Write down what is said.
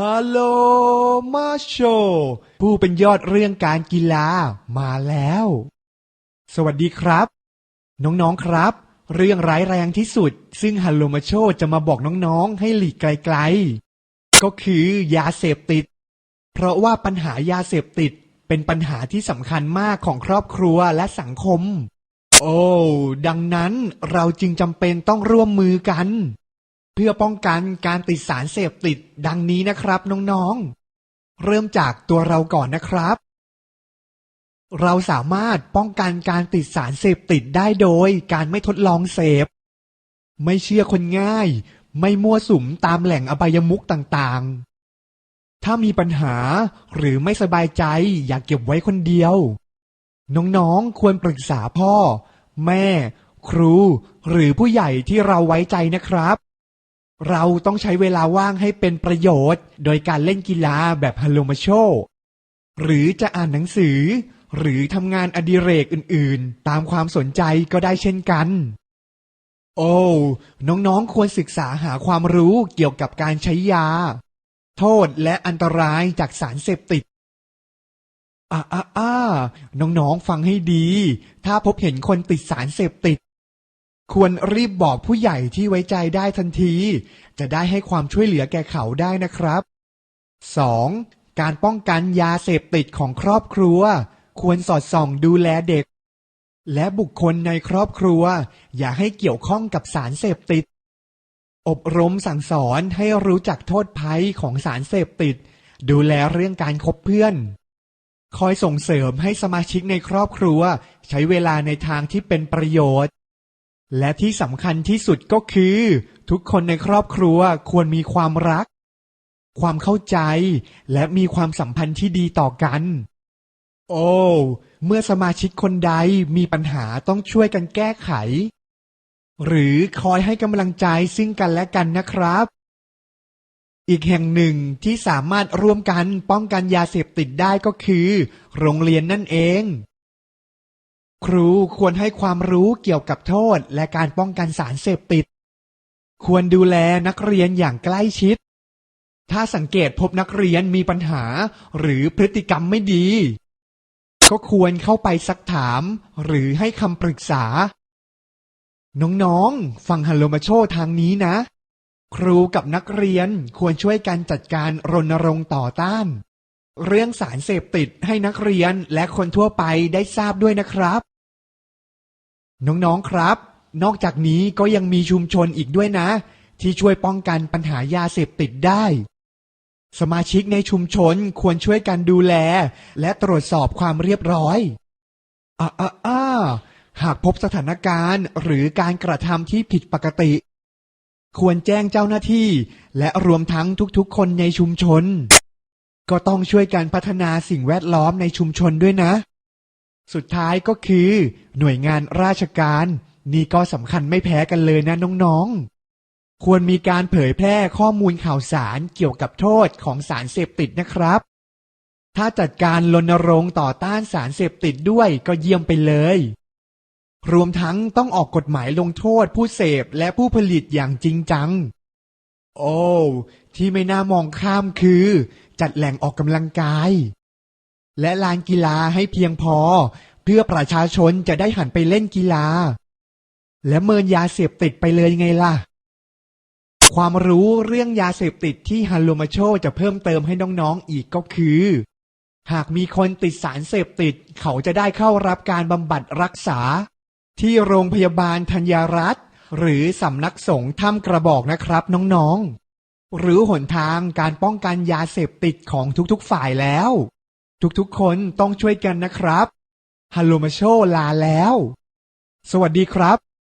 ฮัลโหลมาโชผู้เป็นยอดเรื่องการกีฬามาแล้ว สวัสดีครับ น้องๆครับ เรื่องร้ายแรงที่สุด ซึ่งฮัลโลมาโชจะมาบอกน้องๆ ให้หลีกไกลๆ ก็คือยาเสพติด เพราะว่าปัญหายาเสพติดเป็นปัญหาที่สำคัญมากของครอบครัวและสังคม โอ้ดังนั้นเราจึงจำเป็นต้องร่วมมือกัน เพื่อป้องกันการติดสารเสพติดดังนี้นะครับน้องๆ เริ่มจากตัวเราก่อนนะครับ เราสามารถป้องกันการติดสารเสพติดได้โดยการไม่ทดลองเสพ ไม่เชื่อคนง่าย ไม่มั่วสุมตามแหล่งอบายมุกต่างๆ ถ้ามีปัญหาหรือไม่สบายใจอย่าเก็บไว้คนเดียว น้องๆ ควรปรึกษาพ่อ แม่ ครู หรือผู้ใหญ่ที่เราไว้ใจนะครับ เราต้องใช้เวลาว่างให้เป็นประโยชน์ โดยการเล่นกีฬาแบบฮัลโลมาโช หรือจะอ่านหนังสือ หรือทำงานอดิเรกอื่นๆ ตามความสนใจก็ได้เช่นกัน โอ้น้องๆควรศึกษาหาความรู้เกี่ยวกับการใช้ยา โทษและอันตรายจากสารเสพติดอ่าอ่าอ่าน้องๆฟังให้ดี ถ้าพบเห็นคนติดสารเสพติด ควรรีบบอกผู้ใหญ่ที่ไว้ใจได้ทันที จะได้ให้ความช่วยเหลือแก่เขาได้นะครับ 2. การป้องกันยาเสพติดของครอบครัว ควรสอดส่องดูแลเด็ก และบุคคลในครอบครัว อย่าให้เกี่ยวข้องกับสารเสพติด อบรมสั่งสอนให้รู้จักโทษภัยของสารเสพติด ดูแลเรื่องการคบเพื่อน คอยส่งเสริมให้สมาชิกในครอบครัว ใช้เวลาในทางที่เป็นประโยชน์ และที่สำคัญที่สุดก็คือ ทุกคนในครอบครัวควรมีความรัก ความเข้าใจ และมีความสัมพันธ์ที่ดีต่อกัน โอ้ เมื่อสมาชิกคนใดมีปัญหาต้องช่วยกันแก้ไข หรือคอยให้กำลังใจซึ่งกันและกันนะครับ อีกแห่งหนึ่งที่สามารถร่วมกันป้องกันยาเสพติดได้ก็คือ โรงเรียนนั่นเอง ครูควรให้ความรู้เกี่ยวกับโทษและการป้องกันสารเสพติด ควรดูแลนักเรียนอย่างใกล้ชิด ถ้าสังเกตพบนักเรียนมีปัญหาหรือพฤติกรรมไม่ดี ก็ควรเข้าไปซักถาม หรือให้คำปรึกษา น้องๆ ฟังฮัลโลมาโชทางนี้นะ ครูกับนักเรียนควรช่วยกันจัดการรณรงค์ต่อต้าน เรื่องสารเสพติดให้นักเรียนและคนทั่วไปได้ทราบด้วยนะครับ น้องๆครับ นอกจากนี้ก็ยังมีชุมชนอีกด้วยนะ ที่ช่วยป้องกันปัญหายาเสพติดได้ สมาชิกในชุมชนควรช่วยกันดูแล และตรวจสอบความเรียบร้อยอ่าอ่าอาหากพบสถานการณ์หรือการกระทำที่ผิดปกติ ควรแจ้งเจ้าหน้าที่ และรวมทั้งทุกๆ คนในชุมชน ก็ต้องช่วยกันพัฒนาสิ่งแวดล้อมในชุมชนด้วยนะ สุดท้ายก็คือ หน่วยงานราชการ นี่ก็สำคัญไม่แพ้กันเลยนะน้องๆ ควรมีการเผยแพร่ข้อมูลข่าวสารเกี่ยวกับโทษของสารเสพติดนะครับ ถ้าจัดการรณรงค์ต่อต้านสารเสพติดด้วยก็เยี่ยมไปเลย รวมทั้งต้องออกกฎหมายลงโทษผู้เสพและผู้ผลิตอย่างจริงจัง โอ้ที่ไม่น่ามองข้ามคือ จัดแหล่งออกกำลังกาย และลานกีฬาให้เพียงพอ เพื่อประชาชนจะได้หันไปเล่นกีฬา และเมินยาเสพติดไปเลยไงล่ะ ความรู้เรื่องยาเสพติดที่ฮัลโลมาโชจะเพิ่มเติมให้น้องๆอีกก็คือ หากมีคนติดสารเสพติดเขาจะได้เข้ารับการบำบัดรักษา ที่โรงพยาบาลธัญรัตน์หรือสำนักสงฆ์ถ้ำกระบอกนะครับน้องๆหรือหนทางการป้องกันยาเสพติดของทุกๆฝ่ายแล้ว ทุกๆ คนต้องช่วยกันนะครับฮัลโลมาโชลาแล้ว สวัสดีครับ